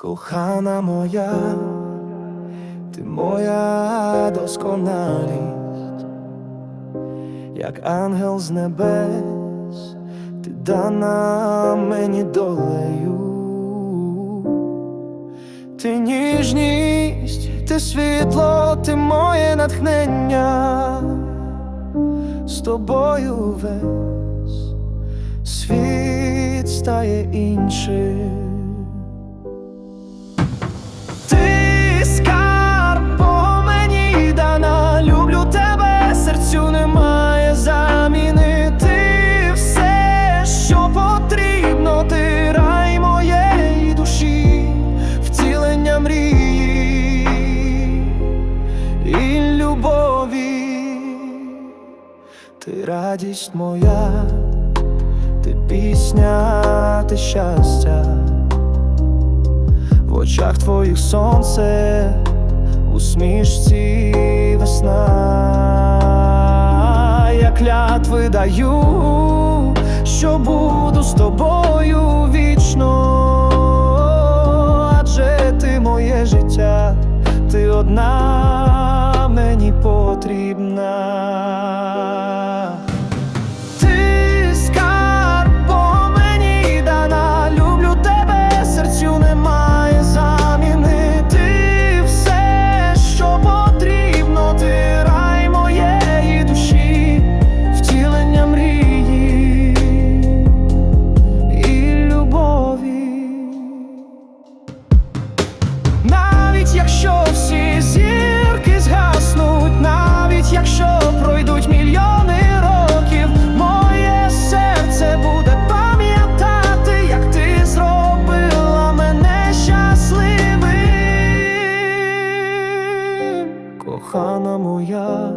Кохана моя, ти моя досконалість, як ангел з небес, ти дана мені долею, ти ніжність, ти світло, ти моє натхнення, з тобою весь світ стає іншим. І любові, ти радість моя, ти пісня, ти щастя. В очах твоїх сонце, у смішці весна, я клятви даю, що буду з тобою вічно, адже ти моє життя, ти одна потрібна. Кохана моя,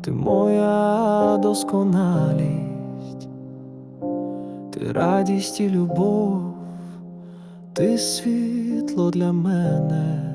ти моя досконалість, ти радість і любов ти світло для мене.